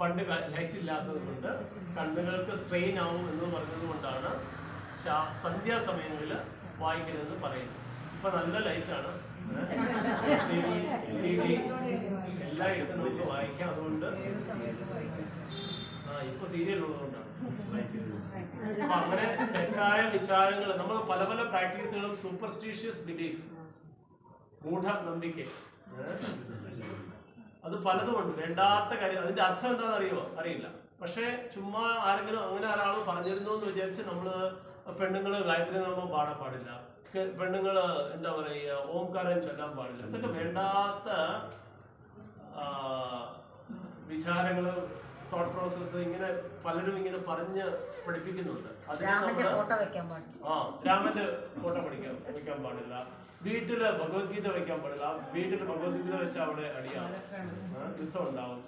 പണ്ട് ലൈറ്റ് ഇല്ലാത്തത് കൊണ്ട് കണ്ണുകൾക്ക് സ്ട്രെയിൻ ആവും എന്ന് പറഞ്ഞത് കൊണ്ടാണ് സന്ധ്യാസമയങ്ങളിൽ വായിക്കരുതെന്ന് പറയുന്നത്. ഇപ്പൊ നല്ല ലൈറ്റാണ് എല്ലാം എടുത്ത് നമുക്ക് വായിക്കാം. അതുകൊണ്ട് ആ ഇപ്പൊ സീരിയൽ ഉള്ളതുകൊണ്ടാണ് അങ്ങനെ തെറ്റായ വിചാരങ്ങൾ നമ്മൾ പല പല പ്രാക്ടീസുകളും സൂപ്പർസ്റ്റീഷ്യസ് ബിലീഫ് മൂഢ നമ്പിക്ക അത് പലതുമുണ്ട്. വേണ്ടാത്ത കാര്യം അതിന്റെ അർത്ഥം എന്താണെന്ന് അറിയോ അറിയില്ല. പക്ഷേ ചുമ്മാ ആരെങ്കിലും അങ്ങനെ ഒരാൾ പറഞ്ഞിരുന്നു എന്ന് വിചാരിച്ച് നമ്മൾ പെണ്ണുങ്ങൾ ഗായത്രി നാമം പാടാൻ പാടില്ല. പെണ്ണുങ്ങൾ പെണ്ണുങ്ങൾ എന്താ പറയുക ഓംകാരം ചൊല്ലാൻ പാടില്ല. ഇതൊക്കെ വേണ്ടാത്ത ആ, വിചാരങ്ങൾ തോട്ട് പ്രോസസ്സ് ഇങ്ങനെ പലരും ഇങ്ങനെ പറഞ്ഞ് പഠിപ്പിക്കുന്നുണ്ട്. അതിന് ആ രാമന്റെ ഫോട്ടോ പഠിക്കാൻ വെക്കാൻ പാടില്ല. വീട്ടിൽ ഭഗവത്ഗീത വെക്കാൻ പാടില്ല. വീട്ടിൽ ഭഗവത്ഗീത വെച്ച അവിടെ അടിയാണ് യുദ്ധം ഉണ്ടാവും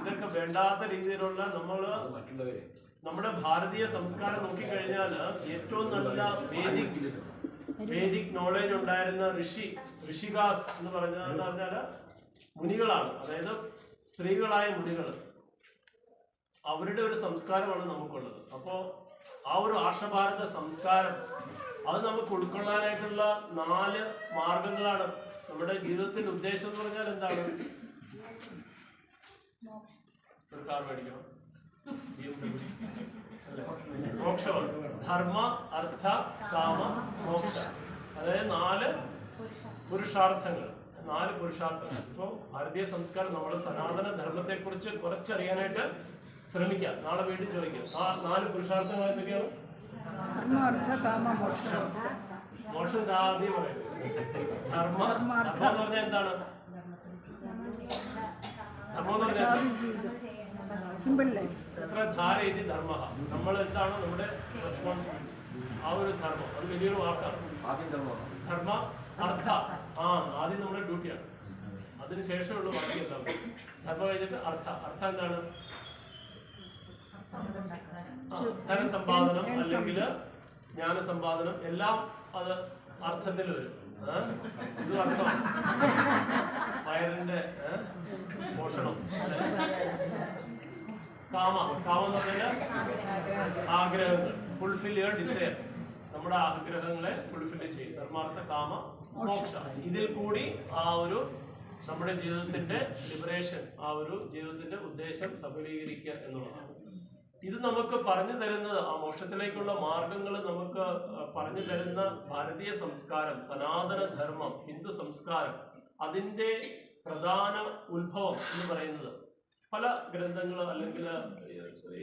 ഇതൊക്കെ വേണ്ടാത്ത രീതിയിലുള്ള നമ്മൾ നമ്മുടെ ഭാരതീയ സംസ്കാരം നോക്കിക്കഴിഞ്ഞാൽ ഏറ്റവും നല്ല വേദിക് വേദിക് നോളേജ് ഉണ്ടായിരുന്ന ഋഷി ഋഷികാസ് എന്ന് പറഞ്ഞ എന്ന് പറഞ്ഞാൽ മുനികളാണ്. അതായത് സ്ത്രീകളായ മുനികൾ അവരുടെ ഒരു സംസ്കാരമാണ് നമുക്കുള്ളത്. അപ്പോൾ ആ ഒരു ആർഷഭാരത സംസ്കാരം അത് നമുക്ക് ഉൾക്കൊള്ളാനായിട്ടുള്ള നാല് മാർഗങ്ങളാണ്. നമ്മുടെ ജീവിതത്തിന്റെ ഉദ്ദേശം എന്ന് പറഞ്ഞാൽ എന്താണ്? ധർമ്മ അർത്ഥ കാമ മോക്ഷ. അതായത് നാല് പുരുഷാർത്ഥങ്ങൾ. നാല് പുരുഷാർത്ഥങ്ങൾ. ഇപ്പോൾ ഭാരതീയ സംസ്കാരം നമ്മുടെ സനാതന ധർമ്മത്തെ കുറിച്ച് കുറച്ചറിയാനായിട്ട് ശ്രമിക്കാം. നാളെ വീട്ടിൽ ചോദിക്കാം. ആ നാല് പുരുഷാർത്ഥങ്ങൾ എന്തൊക്കെയാണ്? ധർമാർത്ഥ കാമ മോക്ഷം എന്താണ് എത്ര ധർമ്മ? നമ്മൾ എന്താണ് നമ്മുടെ റെസ്പോൺസിബിലിറ്റി ആ ഒരു ധർമ്മം. അത് വലിയൊരു വാക്കാണ്. ധർമ്മ അർത്ഥ. ആ ആദ്യം നമ്മുടെ ഡ്യൂട്ടിയാണ് അതിനുശേഷമുള്ള ബാക്കി എന്താണ് ധർമ്മം കഴിഞ്ഞിട്ട് അർത്ഥ. അർത്ഥ എന്താണ്? ധനസമ്പാദനം അല്ലെങ്കിൽ ജ്ഞാനസമ്പാദനം എല്ലാം അത് അർത്ഥത്തിൽ വരും. ഇത് അർത്ഥം. വയറിന്റെ? പോഷണം? കാമ. കാമം എന്ന് പറഞ്ഞാൽ ആഗ്രഹങ്ങൾ. ഫുൾഫിൽ യുവർ ഡിസയർ നമ്മുടെ ആഗ്രഹങ്ങളെ ഫുൾഫിൽ ചെയ്യും. ധർമാർത്ഥ കാമ മോക്ഷ. ഇതിൽ കൂടി ആ ഒരു നമ്മുടെ ജീവിതത്തിന്റെ ലിബറേഷൻ ആ ഒരു ജീവിതത്തിന്റെ ഉദ്ദേശം സഫലീകരിക്കുക എന്നുള്ളതാണ്. ഇത് നമുക്ക് പറഞ്ഞു തരുന്ന ആ മോക്ഷത്തിലേക്കുള്ള മാർഗങ്ങൾ നമുക്ക് പറഞ്ഞു തരുന്ന ഭാരതീയ സംസ്കാരം സനാതന ധർമ്മം ഹിന്ദു സംസ്കാരം അതിന്റെ പ്രധാന ഉത്ഭവം എന്ന് പറയുന്നത് പല ഗ്രന്ഥങ്ങൾ അല്ലെങ്കിൽ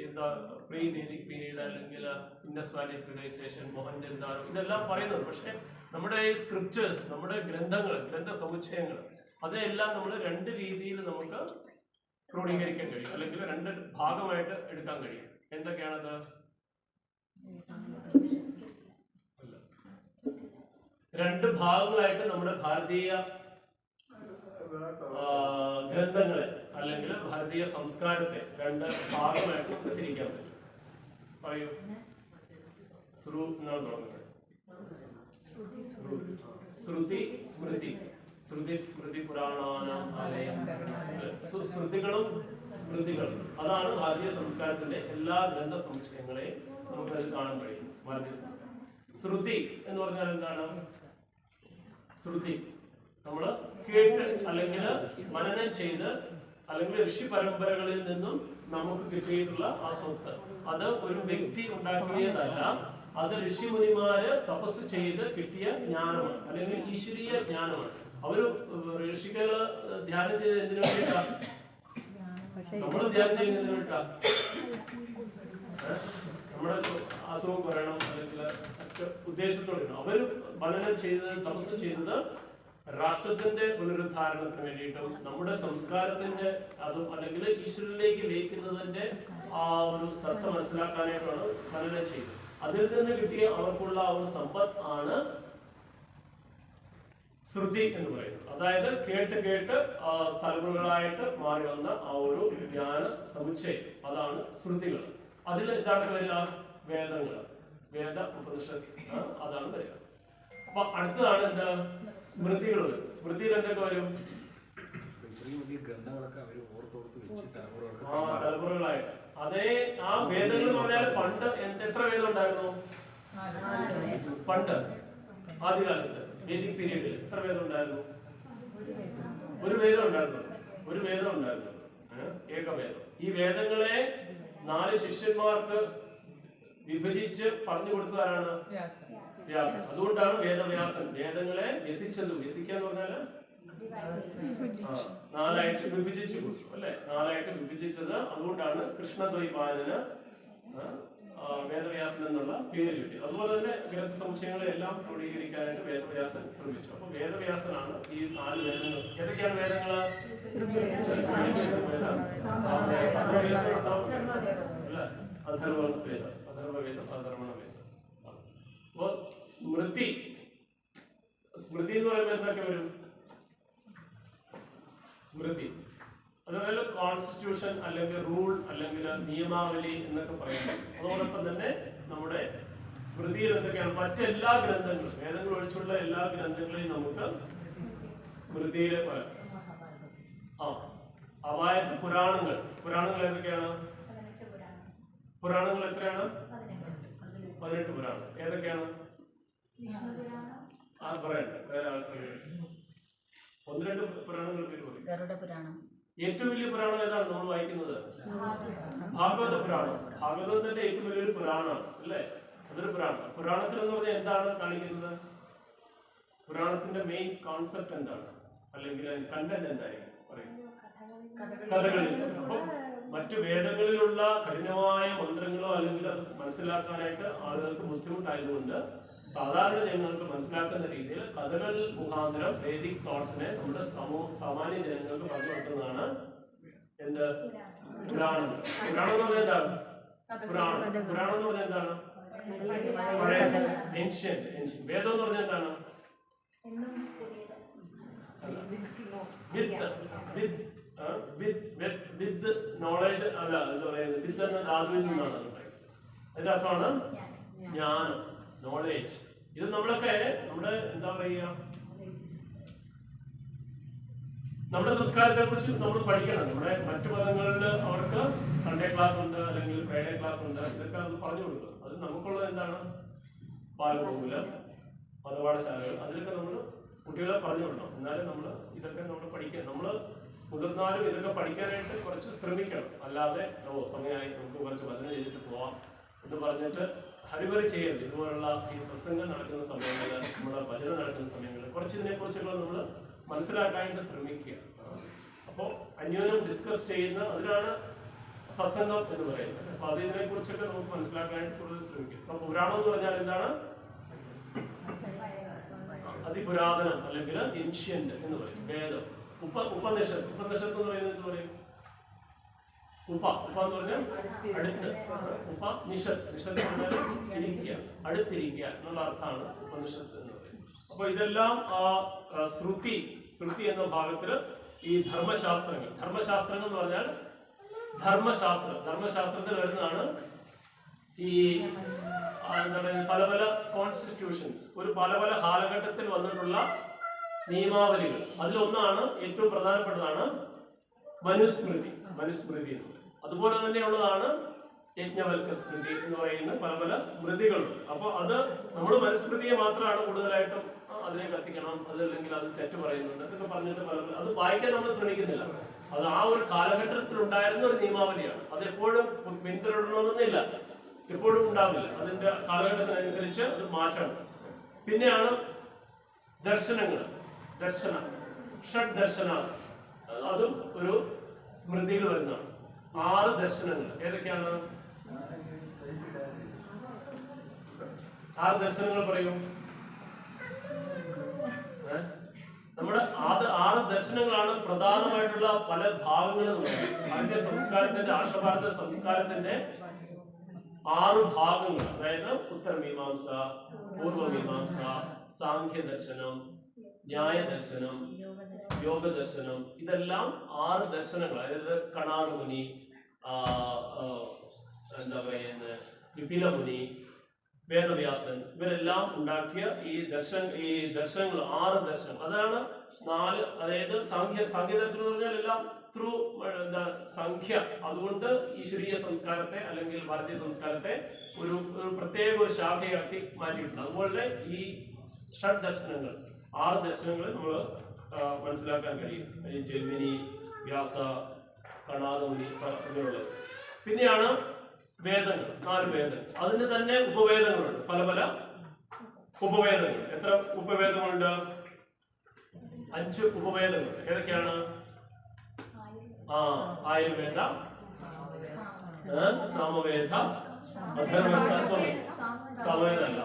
എന്താ പ്രീ വേദിക് പീരീഡ് അല്ലെങ്കിൽ ഇൻഡസ് വാലി സിവിലൈസേഷൻ മോഹൻജന്താരോ ഇതെല്ലാം പറയുന്നുണ്ട്. പക്ഷേ നമ്മുടെ ഈ സ്ക്രിപ്റ്റേഴ്സ് നമ്മുടെ ഗ്രന്ഥങ്ങൾ ഗ്രന്ഥ സമുച്ചയങ്ങൾ അതെല്ലാം നമ്മൾ രണ്ട് രീതിയിൽ നമുക്ക് ക്രോഡീകരിക്കാൻ കഴിയും. അല്ലെങ്കിൽ രണ്ട് ഭാഗമായിട്ട് എടുക്കാൻ കഴിയും. എന്തൊക്കെയാണത്? രണ്ട് ഭാഗങ്ങളായിട്ട് നമ്മുടെ ഭാരതീയ ഗ്രന്ഥങ്ങളെ അല്ലെങ്കിൽ ഭാരതീയ സംസ്കാരത്തെ രണ്ട് ഭാഗമായിട്ട് തിരിക്കാൻ പറ്റും. പറയൂ. ശ്രു എന്നാണ് തുടങ്ങുന്നത്. ശ്രുതി സ്മൃതി. ശ്രുതി സ്മൃതി പുരാണാനാം ശ്രുതികളും സ്മൃതികളും. അതാണ് ഭാരതീയ സംസ്കാരത്തിന്റെ എല്ലാ ഗ്രന്ഥ സമുച്ചയങ്ങളെയും നമുക്ക് അതിൽ കാണാൻ കഴിയും. ഭാരതീയ സംസ്കാരം. ശ്രുതി എന്ന് പറഞ്ഞാൽ എന്താണ്? ശ്രുതി. നമ്മൾ കേട്ട് അല്ലെങ്കിൽ മനനം ചെയ്ത് അല്ലെങ്കിൽ ഋഷി പരമ്പരകളിൽ നിന്നും നമുക്ക് കിട്ടിയിട്ടുള്ള ആ സ്വത്ത്. അത് ഒരു വ്യക്തി ഉണ്ടാക്കിയതല്ല. അത് ഋഷിമുനിമാര് തപസ് ചെയ്ത് കിട്ടിയ ജ്ഞാനമാണ്. അല്ലെങ്കിൽ ഈശ്വരീയ ജ്ഞാനമാണ്. അവർ ഋഷികൾ ധ്യാനം ചെയ്ത് എന്തിനു വേണ്ടിട്ടാ? നമ്മൾ ധ്യാനം ചെയ്യുന്ന എന്തിനു വേണ്ടിട്ടാ? നമ്മുടെ അസുഖം കുറയണം അല്ലെങ്കിൽ ഉദ്ദേശത്തോടെ അവർ മനനം ചെയ്തത് തപസ് ചെയ്തത് രാഷ്ട്രത്തിന്റെ പുനരുദ്ധാരണത്തിന് വേണ്ടിയിട്ടും നമ്മുടെ സംസ്കാരത്തിന്റെ അതും അല്ലെങ്കിൽ ഈശ്വരനിലേക്ക് ലയിക്കുന്നതിന്റെ ആ ഒരു സത്ത മനസ്സിലാക്കാനായിട്ടാണ് മനനം ചെയ്തത്. അതിൽ നിന്ന് കിട്ടിയ അവർക്കുള്ള ആ ഒരു സമ്പത്ത് ആണ് ശ്രുതി എന്ന് പറയുന്നത്. അതായത് കേട്ട് കേട്ട് തലമുറകളായിട്ട് മാറി വന്ന ആ ഒരു ജ്ഞാന സമുച്ചയം. അതാണ് ശ്രുതികൾ. അതിൽ എന്താണ് വരിക? വേദങ്ങൾ. വേദ ഉപനിഷത്ത് അതാണ് വരിക. അപ്പൊ അടുത്തതാണ് എന്താ? സ്മൃതികൾ വരും സ്മൃതിയിൽ എന്തൊക്കെ വരും? തലമുറകളായിട്ട്. അതേ ആ വേദങ്ങൾ എന്ന് പറഞ്ഞാൽ പണ്ട് എത്ര വേദം ഉണ്ടായിരുന്നു? പണ്ട്. ആദ്യകാലത്ത്. വേദിക് പീരീഡിൽ എത്ര വേദം ഉണ്ടായിരുന്നു ഒരു വേദം ഉണ്ടായിരുന്നു ഒരു വേദം ഉണ്ടായിരുന്നു? ഏകവേദം ഈ വേദങ്ങളെ നാല് ശിഷ്യന്മാർക്ക് വിഭജിച്ച് പറഞ്ഞു കൊടുത്തതാരാണ്? വ്യാസൻ. അതുകൊണ്ടാണ് വേദവ്യാസൻ വേദങ്ങളെ വ്യസിച്ചെന്നു വ്യസിക്കുക എന്ന് പറഞ്ഞാൽ? നാലായിട്ട് വിഭജിച്ചു കൊടുത്തു. അല്ലെ? നാലായിട്ട് വിഭജിച്ചത് അതുകൊണ്ടാണ് കൃഷ്ണദ്വൈപായന് ആ, വേദവ്യാസൻ എന്നുള്ള പേര് കിട്ടി. അതുപോലെ തന്നെ ഗ്രന്ഥ സംശയങ്ങളെ എല്ലാം ക്രോഡീകരിക്കാനായിട്ട് വേദവ്യാസൻ ശ്രമിച്ചു. അപ്പൊ വേദവ്യാസനാണ് ഈ നാല് വേദങ്ങൾ. ഏതൊക്കെയാണ് വേദങ്ങൾ അഥർവവേദം സ്മൃതി. സ്മൃതി എന്ന് പറയുമ്പോൾ എന്തൊക്കെ വരും? സ്മൃതി. അതുപോലെ കോൺസ്റ്റിറ്റ്യൂഷൻ അല്ലെങ്കിൽ റൂൾ അല്ലെങ്കിൽ നിയമാവലി എന്നൊക്കെ പറയുന്നത്. അതോടൊപ്പം തന്നെ നമ്മുടെ സ്മൃതിയിൽ എന്തൊക്കെയാണ്? മറ്റെല്ലാ ഗ്രന്ഥങ്ങളും വേദങ്ങൾ ഒഴിച്ചുള്ള എല്ലാ ഗ്രന്ഥങ്ങളെയും നമുക്ക് സ്മൃതിയിലെ പറയാം ആ അതായത് പുരാണങ്ങൾ. പുരാണങ്ങൾ എന്തൊക്കെയാണ് പുരാണങ്ങൾ എത്രയാണ്? പതിനെട്ട് പുരാണം ഏതൊക്കെയാണ്? ആ പറയണ്ട ഒന്ന് രണ്ട് പുരാണങ്ങൾ പേര് പറയും ഏറ്റവും വലിയ പുരാണം ഏതാണ്? നമ്മൾ വായിക്കുന്നത്? ഭാഗവത പുരാണം. ഭാഗവതത്തിന്റെ ഏറ്റവും വലിയൊരു പുരാണമാണ് അല്ലേ? അതൊരു പുരാണം. പുരാണത്തിൽ എന്ന് പറഞ്ഞാൽ എന്താണ് കാണിക്കുന്നത്? പുരാണത്തിന്റെ മെയിൻ കോൺസെപ്റ്റ് എന്താണ്? അല്ലെങ്കിൽ കണ്ടന്റ് എന്തായിരിക്കും? പറയുന്നത് കഥകളിൽ അപ്പൊ മറ്റു വേദങ്ങളിലുള്ള കഠിനമായ മന്ത്രങ്ങളോ അല്ലെങ്കിൽ അത് മനസ്സിലാക്കാനായിട്ട് ആളുകൾക്ക് ബുദ്ധിമുട്ടായതുകൊണ്ട് സാധാരണ ജനങ്ങൾക്ക് മനസ്സിലാക്കുന്ന രീതിയിൽ കഥകൾ മുഖാന്തരം വേദിക് തോട്ട്സിനെ നമ്മുടെ സമൂഹ സാമാന്യ ജനങ്ങൾക്ക് പറഞ്ഞു കൊടുക്കുന്നതാണ് എന്ത്? പുരാണം. പുരാണം എന്ന് പറഞ്ഞാൽ എന്താണ്? പുരാണം. പുരാണം എന്ന് പറഞ്ഞാൽ എന്താണ്? ഏൻഷ്യൻ ഏൻഷ്യൻ വേദം എന്ന് പറഞ്ഞാൽ എന്താണ്? വിത്ത് വിത്ത് വിത്ത് വിത്ത് നോളേജ് അല്ല എന്താ പറയുന്നത് വിത്ത് എന്ന ധാതുവിൽ നിന്നാണ് അതിന്റെ അർത്ഥമാണ് ജ്ഞാനം. നോളേജ് ഇത് നമ്മളൊക്കെ നമ്മുടെ എന്താ പറയുക? നമ്മുടെ സംസ്കാരത്തെ കുറിച്ച് നമ്മൾ പഠിക്കണം. നമ്മുടെ മറ്റു മതങ്ങളിൽ അവർക്ക് സൺഡേ ക്ലാസ് ഉണ്ട് അല്ലെങ്കിൽ ഫ്രൈഡേ ക്ലാസ് ഉണ്ട്. ഇതൊക്കെ അത് പറഞ്ഞു കൊടുക്കുക അത് നമുക്കുള്ളത് എന്താണ്? പാലഗോകുലം മതപാഠശാലകൾ. അതിലൊക്കെ നമ്മൾ കുട്ടികളെ പറഞ്ഞു കൊടുക്കണം. എന്നാലും നമ്മൾ ഇതൊക്കെ നമ്മൾ പഠിക്കണം നമ്മൾ മുതിർന്നാലും ഇതൊക്കെ പഠിക്കാനായിട്ട് കുറച്ച് ശ്രമിക്കണം. അല്ലാതെ ഓ സമയമായി നമുക്ക് കുറച്ച് ഭജന ചെയ്തിട്ട് പോവാം എന്ന് പറഞ്ഞിട്ട് ഹരിവരി ചെയ്യരുത്. ഇതുപോലുള്ള ഈ സത്സംഗം നടക്കുന്ന സമയങ്ങളിൽ നമ്മുടെ ഭജന നടക്കുന്ന സമയങ്ങളിൽ കുറച്ച് ഇതിനെ കുറിച്ചുള്ള നമ്മൾ മനസ്സിലാക്കാനായിട്ട് ശ്രമിക്കുക. അപ്പോൾ അന്യോന്യം ഡിസ്കസ് ചെയ്യുന്ന അതിനാണ് സത്സംഗം എന്ന് പറയുന്നത്. അപ്പൊ അതിനെ കുറിച്ചൊക്കെ നമുക്ക് മനസ്സിലാക്കാനായിട്ട് കൂടുതൽ ശ്രമിക്കുക. അപ്പൊ പുരാണം എന്ന് പറഞ്ഞാൽ എന്താണ്? അതിപുരാതനം അല്ലെങ്കിൽ ഏൻഷ്യന്റ് എന്ന് പറയും. വേദം. ഉപ ഉപനിഷത്ത്. ഉപനിഷത്ത് എന്ന് പറയുന്നത് എന്ത് പറയും? ഉപ എന്ന് പറഞ്ഞാൽ അടുത്ത്. ഉപ നിഷത്ത്. നിഷത്ത് എന്ന് പറഞ്ഞാൽ ഇരിക്കുക അടുത്തിരിക്കുക എന്നുള്ള അർത്ഥമാണ് ഉപനിഷത്ത് എന്ന് പറയുന്നത്. അപ്പോൾ ഇതെല്ലാം ആ ശ്രുതി ശ്രുതി എന്ന ഭാഗത്തിൽ ഈ ധർമ്മശാസ്ത്രങ്ങൾ. ധർമ്മശാസ്ത്രങ്ങൾ എന്ന് പറഞ്ഞാൽ ധർമ്മശാസ്ത്രം. ധർമ്മശാസ്ത്രത്തിൽ വരുന്നതാണ് ഈ എന്താണ് പല പല കോൺസ്റ്റിറ്റ്യൂഷൻസ് ഒരു പല പല കാലഘട്ടത്തിൽ വന്നിട്ടുള്ള നിയമാവലികൾ. അതിലൊന്നാണ് ഏറ്റവും പ്രധാനപ്പെട്ടതാണ് മനുസ്മൃതി. മനുസ്മൃതി എന്ന് അതുപോലെ തന്നെയുള്ളതാണ് യജ്ഞവൽക്ക സ്മൃതി എന്ന് പറയുന്ന പല പല സ്മൃതികളും. അപ്പോൾ അത് നമ്മൾ മനുസ്മൃതിയെ മാത്രമാണ് കൂടുതലായിട്ടും അതിനെ കത്തിക്കണം അതല്ലെങ്കിൽ അത് തെറ്റ് പറയുന്നുണ്ട് എന്നൊക്കെ പറഞ്ഞിട്ട് പല അത് വായിക്കാൻ നമ്മൾ ശ്രമിക്കുന്നില്ല. അത് ആ ഒരു കാലഘട്ടത്തിൽ ഉണ്ടായിരുന്ന ഒരു നിയമാവലിയാണ്. അത് എപ്പോഴും പിന്തുടരണമെന്നില്ല. എപ്പോഴും ഉണ്ടാവില്ല. അതിന്റെ കാലഘട്ടത്തിനനുസരിച്ച് അത് മാറ്റണം. പിന്നെയാണ് ദർശനങ്ങൾ. ദർശന. ഷഡ് ദർശനാസ് അതും ഒരു സ്മൃതിയിൽ വരുന്നതാണ്. ആറ് ദർശനങ്ങൾ. ഏതൊക്കെയാണ്? ആറ് ദർശനങ്ങൾ പറയൂ. നമ്മുടെ ആറ് ദർശനങ്ങളാണ് പ്രധാനമായിട്ടുള്ള പല ഭാഗങ്ങളും ഭാരതീയ സംസ്കാരത്തിന്റെ ആർഷഭാരത സംസ്കാരത്തിന്റെ ആറ് ഭാഗങ്ങൾ. അതായത് ഉത്തരമീമാംസ പൂർവമീമാംസ സാഖ്യ ദർശനം ന്യായ ദർശനം യോഗ ദർശനം ഇതെല്ലാം ആറ് ദർശനങ്ങൾ. അതായത് ആ, എന്താ പറയുന്നത് വിപിലമുനി വേദവ്യാസൻ ഇവരെല്ലാം ഉണ്ടാക്കിയ ഈ ദർശൻ ഈ ദർശനങ്ങൾ ആറ് ദർശനം. അതാണ് നാല് അതായത് സംഖ്യ സംഖ്യ ദർശനം എന്ന് പറഞ്ഞാൽ എല്ലാം ത്രൂ എന്താ സംഖ്യ. അതുകൊണ്ട് ഈശ്വരീയ സംസ്കാരത്തെ അല്ലെങ്കിൽ ഭാരതീയ സംസ്കാരത്തെ ഒരു ഒരു പ്രത്യേക ഒരു ശാഖയാക്കി മാറ്റിയിട്ടുണ്ട്. അതുപോലെ ഈ ഷഡ് ദർശനങ്ങൾ ആറ് ദർശനങ്ങൾ നമ്മൾ മനസ്സിലാക്കാൻ കഴിയും. ജന്മിനി വ്യാസ കണാദമുനി ഇങ്ങനെയുള്ളത്. പിന്നെയാണ് വേദങ്ങൾ നാല് വേദങ്ങൾ. അതിന് തന്നെ ഉപവേദങ്ങളുണ്ട്. പല പല ഉപവേദങ്ങൾ. എത്ര ഉപവേദങ്ങളുണ്ട്? അഞ്ച് ഉപവേദങ്ങൾ. ഏതൊക്കെയാണ്? ആ ആയുർവേദ സമവേദ സാമവേദ അല്ല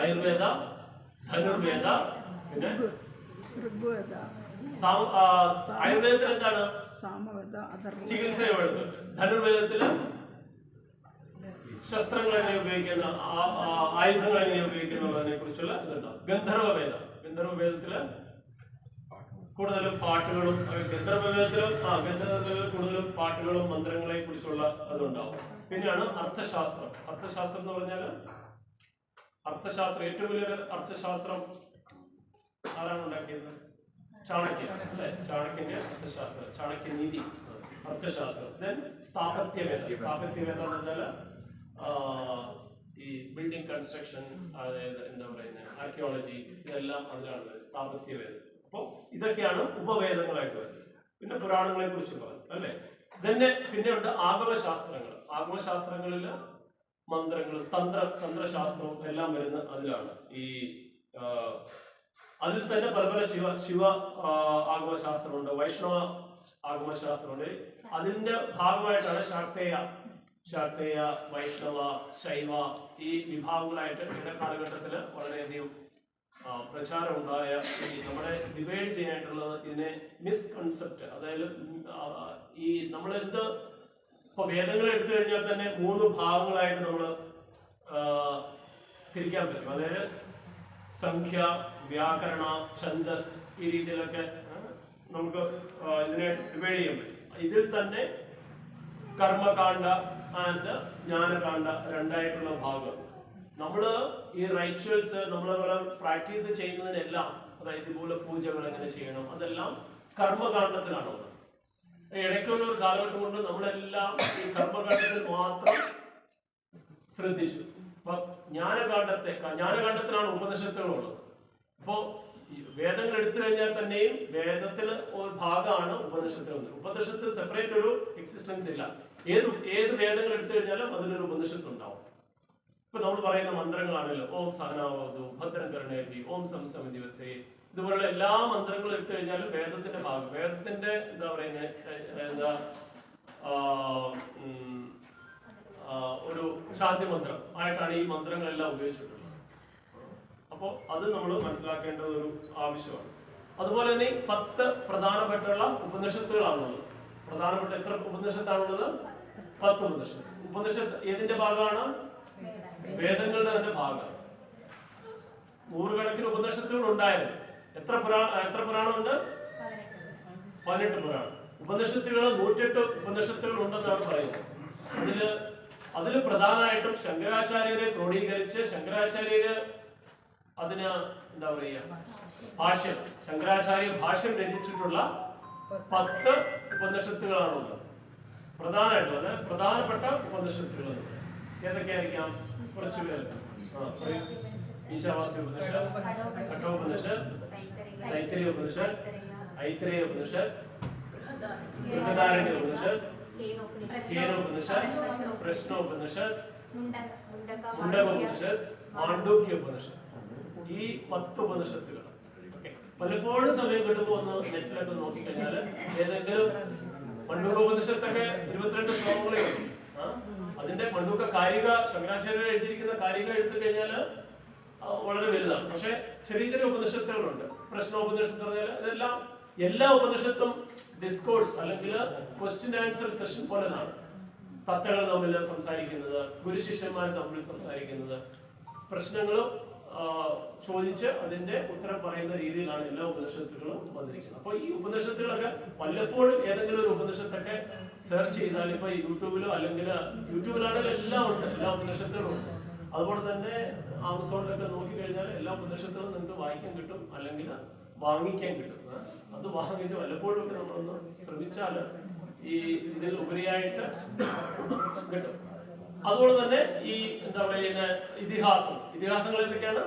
ആയുർവേദ ധനുർവേദ പിന്നെ ഋഗ്വേദ. ആയുർവേദത്തിൽ എന്താണ്? ചികിത്സയുള്ളത് ധനുർവേദത്തിൽ ശസ്ത്രങ്ങൾ എങ്ങനെ ഉപയോഗിക്കുന്ന ആയുധങ്ങൾ എങ്ങനെ ഉപയോഗിക്കുന്നതിനെ കുറിച്ചുള്ള ഇതുണ്ടാവും ഗന്ധർവേദത്തിൽ വേദം കൂടുതലും പാട്ടുകളും ഗന്ധർവേദത്തിലും ഗന്ധർവ ആ ഗന്ധർവത്തിൽ കൂടുതലും പാട്ടുകളും മന്ത്രങ്ങളെ കുറിച്ചുള്ള അതുണ്ടാവും. പിന്നെയാണ് അർത്ഥശാസ്ത്രം. അർത്ഥശാസ്ത്രം എന്ന് പറഞ്ഞാൽ അർത്ഥശാസ്ത്രം ഏറ്റവും വലിയൊരു അർത്ഥശാസ്ത്രം ആരാണ് ഉണ്ടാക്കിയത്? ചാണക്യൻ അല്ലെ? ചാണക്യന്റെ അർത്ഥശാസ്ത്രം ചാണക്യ നീതി അർത്ഥശാസ്ത്രം. ദെൻ സ്ഥാപത്യവേദ സ്ഥാപത്യവേദം എന്ന് വെച്ചാൽ ഈ ബിൽഡിംഗ് കൺസ്ട്രക്ഷൻ അതായത് എന്താ പറയുന്നത് ആർക്കിയോളജി ഇതെല്ലാം അതിലാണ് വരുന്നത് സ്ഥാപത്യവേദം അപ്പോൾ ഇതൊക്കെയാണ് ഉപവേദങ്ങളായിട്ട് വരുന്നത്. പിന്നെ പുരാണങ്ങളെ കുറിച്ച് പറഞ്ഞു അല്ലേ? തന്നെ പിന്നെ ഉണ്ട് ആഗമശാസ്ത്രങ്ങൾ. ആഗമശാസ്ത്രങ്ങളിൽ മന്ത്രങ്ങൾ തന്ത്ര തന്ത്രശാസ്ത്രവും എല്ലാം വരുന്ന അതിലാണ് ഈ അതിൽ തന്നെ പല പല ശിവ ശിവ ആഗമ ആഗമശാസ്ത്രമുണ്ട് വൈഷ്ണവ ആഗമശാസ്ത്രമുണ്ട്. അതിന്റെ ഭാഗമായിട്ടാണ് ശാക്തേയ ശാക്തേയ വൈഷ്ണവ ശൈവ ഈ വിഭാഗങ്ങളായിട്ട് ഇന്ന കാലഘട്ടത്തിൽ വളരെയധികം പ്രചാരമുണ്ടായ ഈ നമ്മളെ ഡിവൈഡ് ചെയ്യാനായിട്ടുള്ളത് ഇതിനെ മിസ്കൺസെപ്റ്റ് അതായത് ഈ നമ്മളെന്ത് ഇപ്പൊ വേദങ്ങൾ എടുത്തു കഴിഞ്ഞാൽ തന്നെ മൂന്ന് ഭാഗങ്ങളായിട്ട് നമ്മൾ തിരിക്കാൻ പറ്റും. അതായത് സംഖ്യ വ്യാകരണ ഛന്ദസ് ഈ രീതിയിലൊക്കെ നമുക്ക് ഇതിനെ ഡിവൈഡ് ചെയ്യാൻ പറ്റും. ഇതിൽ തന്നെ കർമ്മകാണ്ഡ ആൻഡ് ജ്ഞാനകാണ്ഡ രണ്ടായിട്ടുള്ള ഭാഗം. നമ്മൾ ഈ റൈച്വൽസ് നമ്മളിവിടെ പ്രാക്ടീസ് ചെയ്യുന്നതിനെല്ലാം അതായത് ഇതുപോലെ പൂജകൾ എങ്ങനെ ചെയ്യണം അതെല്ലാം കർമ്മകാണ്ഡത്തിലാണ് ഇടയ്ക്കുള്ള ഒരു കാലഘട്ടം കൊണ്ട് നമ്മളെല്ലാം ഈ കർമ്മകാണ്ഡത്തിൽ മാത്രം ശ്രദ്ധിച്ചു. അപ്പൊ ജ്ഞാനകാണ്ഡത്തെ ജ്ഞാനകാണ്ഡത്തിലാണ് ഉപനിഷത്തുകളുള്ളത് അപ്പോ വേദങ്ങൾ എടുത്തു കഴിഞ്ഞാൽ തന്നെയും വേദത്തിൽ ഒരു ഭാഗമാണ് ഉപനിഷത്തുകൾ ഉപനിഷത്തിൽ സെപ്പറേറ്റ് ഒരു എക്സിസ്റ്റൻസ് ഇല്ല. ഏത് ഏത് വേദങ്ങൾ എടുത്തു കഴിഞ്ഞാലും അതിനൊരു ഉപനിഷത്ത് ഉണ്ടാവും. ഇപ്പൊ നമ്മൾ പറയുന്ന മന്ത്രങ്ങളാണല്ലോ. ഓം സഹനാവതു ഭദ്രം ഓം സംസമ ദിവസേ. ഇതുപോലുള്ള എല്ലാ മന്ത്രങ്ങളും എടുത്തു കഴിഞ്ഞാലും വേദത്തിന്റെ ഭാഗം. വേദത്തിന്റെ എന്താ പറയുന്നത് എന്താ? ഒരു ശാന്തി മന്ത്രം ആയിട്ടാണ് ഈ മന്ത്രങ്ങളെല്ലാം ഉപയോഗിച്ചിട്ടുള്ളത്. അപ്പോൾ അത് നമ്മൾ മനസ്സിലാക്കേണ്ടത് ഒരു ആവശ്യമാണ്. അതുപോലെ തന്നെ പത്ത് പ്രധാനപ്പെട്ടുള്ള ഉപനിഷത്തുകളാണുള്ളത്. പ്രധാനപ്പെട്ട എത്ര ഉപനിഷത്താണുള്ളത്? പത്ത് ഉപനിഷത്ത്. ഉപനിഷത്ത് ഏതിന്റെ ഭാഗമാണ്? വേദങ്ങളുടെ തന്നെ ഭാഗമാണ്. നൂറുകണക്കിന് ഉപനിഷത്തുകൾ ഉണ്ടായിരുന്നു. എത്ര പുരാ എത്ര പുരാണമുണ്ട്? പതിനെട്ട് പുരാണം. ഉപനിഷത്തുകൾ നൂറ്റെട്ട് ഉപനിഷത്തുകൾ ഉണ്ടെന്നാണ് പറയുന്നത്. അതിൽ അതിൽ പ്രധാനമായിട്ടും ശങ്കരാചാര്യരെ ക്രോഡീകരിച്ച് ശങ്കരാചാര്യര് അതിന് എന്താ പറയുക? ഭാഷ്യം. ശങ്കരാചാര്യ ഭാഷ്യം രചിച്ചിട്ടുള്ള പത്ത് ഉപനിഷത്തുകളാണുള്ളത്. പ്രധാനമായിട്ടുള്ളത് പ്രധാനപ്പെട്ട ഉപനിഷത്തുകളാണ്. ഏതൊക്കെയായിരിക്കാം? കുറച്ചു പേർക്ക്. ഈശാവാസ്യ ഉപനിഷത്ത് കഠോപനിഷത്ത് തൈത്തരീയ ഉപനിഷത്ത് ഐത്രേയ ഉപനിഷത്ത് ബൃഹദാരണ്യ ഉപനിഷത്ത് കേനോപനിഷത്ത് പ്രശ്നോപനിഷത്ത് മുണ്ടകോപനിഷത്ത് മാണ്ഡൂക്യ ഉപനിഷത്ത്. ഈ പത്ത് ഉപനിഷത്തുകൾ പലപ്പോഴും സമയം കിട്ടുമ്പോൾ ഒന്ന് നെറ്റിലൊക്കെ നോക്കിക്കഴിഞ്ഞാൽ ഏതെങ്കിലും മണ്ഡൂകോപനിഷത്തൊക്കെ ഇരുപത്തിരണ്ട് ശ്ലോകങ്ങളേ ഉള്ളൂ. അതിന്റെ പണ്ടൊക്കെ കായിക ശങ്കരാചാര്യർ എഴുതിയിരിക്കുന്ന കായിക എടുത്തു കഴിഞ്ഞാൽ വളരെ വലുതാണ്. പക്ഷെ ചെറിയ ചെറിയ ഉപനിഷത്തുകളുണ്ട്. പ്രശ്നോപനിഷത്ത് പറഞ്ഞാൽ ഇതെല്ലാം എല്ലാ ഉപനിഷത്തും ഡിസ്കോഴ്സ് അല്ലെങ്കിൽ ക്വസ്റ്റ്യൻ ആൻസർ സെഷൻ പോലെയാണ്. തത്തകൾ തമ്മിൽ സംസാരിക്കുന്നത് ഗുരുശിഷ്യന്മാർ തമ്മിൽ സംസാരിക്കുന്നത് പ്രശ്നങ്ങളും ചോദിച്ച് അതിന്റെ ഉത്തരം പറയുന്ന രീതിയിലാണ് എല്ലാ ഉപനിഷത്തുകളും വന്നിരിക്കുന്നത്. അപ്പോൾ ഈ ഉപനിഷത്തുകളൊക്കെ വല്ലപ്പോഴും ഏതെങ്കിലും ഒരു ഉപനിഷത്തൊക്കെ സെർച്ച് ചെയ്താൽ ഇപ്പൊ യൂട്യൂബിലോ അല്ലെങ്കിൽ യൂട്യൂബിലാണെങ്കിലും എല്ലാം ഉണ്ട് എല്ലാ ഉപനിഷത്തുകളും ഉണ്ട്. അതുപോലെ തന്നെ ആമസോണിലൊക്കെ നോക്കി കഴിഞ്ഞാൽ എല്ലാ ഉപനിഷത്തുകളും നിങ്ങൾക്ക് വായിക്കാൻ കിട്ടും അല്ലെങ്കിൽ വാങ്ങിക്കാൻ കിട്ടും. അത് വാങ്ങിച്ച് വല്ലപ്പോഴും നമ്മളൊന്ന് ശ്രമിച്ചാൽ ഈ ഇതിൽ ഉപരിയായിട്ട് കിട്ടും. അതുപോലെ തന്നെ ഈ എന്താ പറയുന്ന ഇതിഹാസം. ഇതിഹാസങ്ങൾ എന്തൊക്കെയാണ്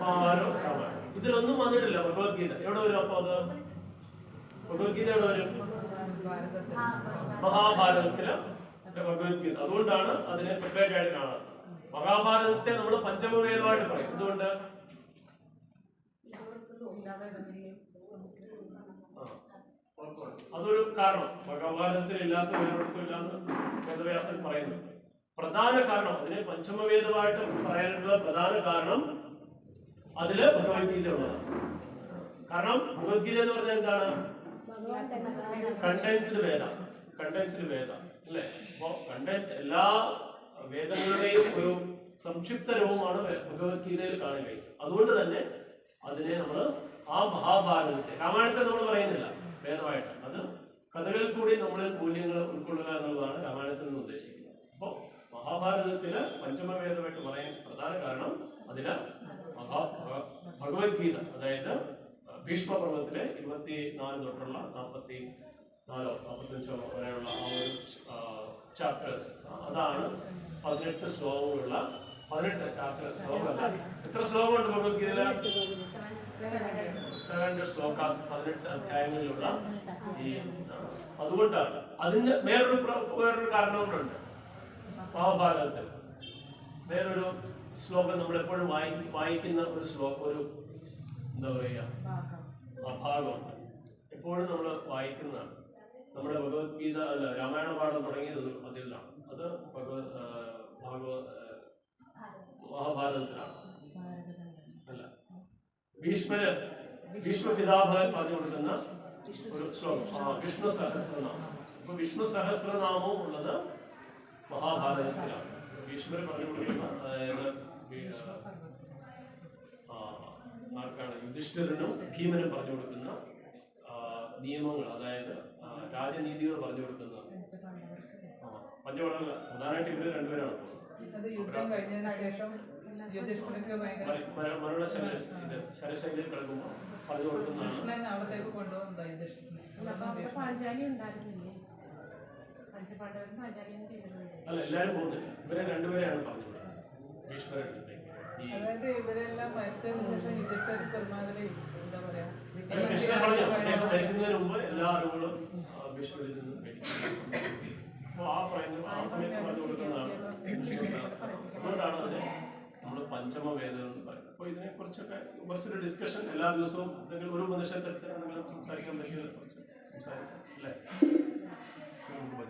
മഹാഭാരതം. ഇതിലൊന്നും വന്നിട്ടില്ല ഭഗവത്ഗീത. എവിടെ വരും അപ്പൊ അത്? ഭഗവത്ഗീത എവിടെ വരും? മഹാഭാരതത്തിൽ ഭഗവത്ഗീത. അതുകൊണ്ടാണ് അതിനെ സെപ്പറേറ്റ് ആയിട്ട് കാണുന്നത് മഹാഭാരതത്തെ നമ്മൾ പഞ്ചമവേദമായിട്ട് പറയും. എന്തുകൊണ്ട്. അതൊരു കാരണം. ഒരിടത്തും ഇല്ലാന്ന് വേദവ്യാസൻ പറയുന്നു. പ്രധാന കാരണം അതിനെ പഞ്ചമവേദമായിട്ട് പറയാനുള്ള പ്രധാന കാരണം അതിൽ ഭഗവത്ഗീത ഉള്ളതാണ് കാരണം ഭഗവത്ഗീത എന്ന് പറഞ്ഞാൽ എന്താണ്? കണ്ടൻസ്ഡ് വേദ. കണ്ടൻസ്ഡ് വേദ. അല്ലേ? അപ്പോ കണ്ടൻസ് എല്ലാ വേദങ്ങളുടെയും ഒരു സംക്ഷിപ്ത രൂപമാണ് ഭഗവത്ഗീതയിൽ കാണുകയും അതുകൊണ്ട് തന്നെ അതിനെ നമ്മൾ ആ മഹാഭാരതത്തെ രാമായണത്തെ നമ്മൾ പറയുന്നില്ല. വേദമായിട്ട് അത് കഥകളിൽ കൂടി നമ്മൾ മൂല്യങ്ങൾ ഉൾക്കൊള്ളുക എന്നുള്ളതാണ് രാമായണത്തിൽ നിന്ന് ഉദ്ദേശിക്കുന്നത്. അപ്പോൾ മഹാഭാരതത്തിൽ പഞ്ചമവേദമായിട്ട് പറയാൻ പ്രധാന കാരണം അതിൽ മഹാ ഭഗ- ഭഗവത്ഗീത അതായത് ഭീഷ്മപർവത്തിലെ ഇരുപത്തി നാല് തൊട്ടുള്ള നാൽപ്പത്തി നാലോ നാൽപ്പത്തഞ്ചോ വരെയുള്ള ആ ഒരു ചാപ്റ്റേഴ്സ് അതാണ് പതിനെട്ട് ശ്ലോകങ്ങളുള്ള പതിനെട്ട് ചാപ്റ്റർ ശ്ലോകമല്ല? എത്ര ശ്ലോകമുണ്ട് ഭഗവത്ഗീതയിൽ? സെവൻ ഹൺഡ്രഡ് ശ്ലോകാസ് പതിനെട്ട് അധ്യായങ്ങളിലുള്ള ഈ അതുകൊണ്ടാണ്. അതിന്റെ വേറൊരു വേറൊരു കാരണം കൂടെ മഹാഭാരതത്തിൽ വേറൊരു ശ്ലോകം നമ്മൾ എപ്പോഴും വായി വായിക്കുന്ന ഒരു ശ്ലോകം ഒരു എന്താ പറയുക ആ ഭാഗമുണ്ട്. എപ്പോഴും നമ്മൾ വായിക്കുന്നതാണ്. നമ്മുടെ ഭഗവത്ഗീത അല്ല രാമായണ പാഠം തുടങ്ങിയത് അതിലാണ്. അത് ഭഗവത് ഭാഗവത് മഹാഭാരതത്തിലാണ്. അല്ല. ഭീഷ്മര് ഭീഷ്മ പിതാഭവൻ പറഞ്ഞു കൊടുക്കുന്ന ഒരു ശ്ലോകം. ആ വിഷ്ണു സഹസ്രനാമം. അപ്പൊ വിഷ്ണു സഹസ്രനാമവും ഉള്ളത് മഹാഭാരതത്തിലാണ്. ഭീഷ്മര് പറഞ്ഞു കൊടുക്കുന്ന അതായത് ആ, ആർക്കാണ്? യുധിഷ്ഠിരനും ഭീമനും പറഞ്ഞു കൊടുക്കുന്ന നിയമങ്ങൾ അതായത് രാജനീതികൾ പറഞ്ഞു കൊടുക്കുന്ന പഞ്ചവടങ്ങൾ പ്രധാനമായിട്ട് ഇവർ രണ്ടുപേരാണ് യുദ്ധം കഴിഞ്ഞതിന് ശേഷം യുധിഷ്ഠിരക്ക് ഭയങ്കര മര- മര- മരണശല ഇത് ശരശൈലിയിൽ കിടക്കുമ്പോൾ പറഞ്ഞു കൊടുക്കുന്നതാണ് കൃഷ്ണൻ അവിടത്തേക്ക് കൊണ്ടുപോകുന്നതാ യുധിഷ്ഠിരനെ അതാണ് ഭീഷ്മർ. പാഞ്ചാലി ഉണ്ടായിരുന്നില്ലേ? പഞ്ചപാണ്ഡവരും പാഞ്ചാലിയും ചെയ്തിട്ടുണ്ട് അല്ല എല്ലാവരും പോകുന്നില്ല. ഇവരെ രണ്ടുപേരെയാണ് പറഞ്ഞു കൊടുക്കുന്നത് ഭീഷ്മരെ അതായത് ഇവരെല്ലാം മരിച്ചതിന് ശേഷം യുധിഷ്ഠിരക്ക് ഒരുമാതിരി എന്താ പറയാ? മരിക്കുന്നതിന് മുമ്പ് എല്ലാ ആളുകളും ആ, ഭീഷ്മരിൽ നിന്ന് മേടിക്കും ആ പറയുന്ന ആ സമയത്ത് പറഞ്ഞു കൊടുക്കുന്നതാണ് അതുകൊണ്ടാണ് അതിനെ നമ്മൾ പഞ്ചമ വേദന എന്ന് പറയുന്നത്. അപ്പോൾ ഇതിനെക്കുറിച്ചൊക്കെ കുറച്ചൊരു ഡിസ്കഷൻ എല്ലാ ദിവസവും എന്തെങ്കിലും ഒരു മനുഷ്യത്തെടുത്ത് എന്തെങ്കിലും സംസാരിക്കാൻ പറ്റിയ കുറച്ച് സംസാരിക്കാം അല്ലേ?